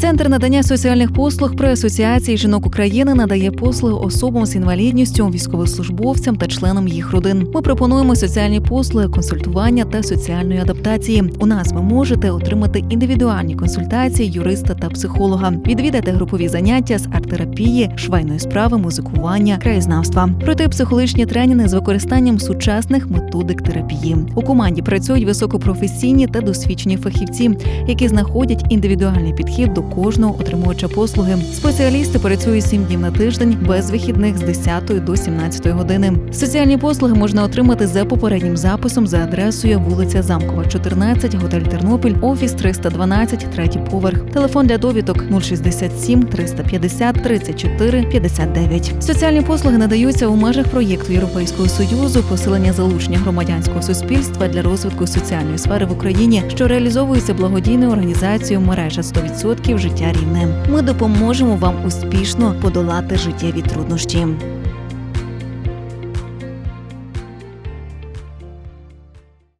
Центр надання соціальних послуг при асоціації жінок України надає послуги особам з інвалідністю, військовослужбовцям та членам їх родин. Ми пропонуємо соціальні послуги, консультування та соціальної адаптації. У нас ви можете отримати індивідуальні консультації юриста та психолога, відвідати групові заняття з арт-терапії, швейної справи, музикування, краєзнавства, пройти психологічні тренінги з використанням сучасних методик терапії. У команді працюють високопрофесійні та досвідчені фахівці, які знаходять індивідуальний підхід до кожного отримувача послуги. Спеціалісти працюють 7 днів на тиждень без вихідних з 10 до 17 години. Соціальні послуги можна отримати за попереднім записом за адресою вулиця Замкова, 14, готель Тернопіль, офіс 312, третій поверх. Телефон для довідок 067 350 34 59. Соціальні послуги надаються у межах проєкту Європейського союзу посилення залучення громадянського суспільства для розвитку соціальної сфери в Україні, що реалізовується благодійною організацією мережа 100% життя рівне. Ми допоможемо вам успішно подолати життєві труднощі.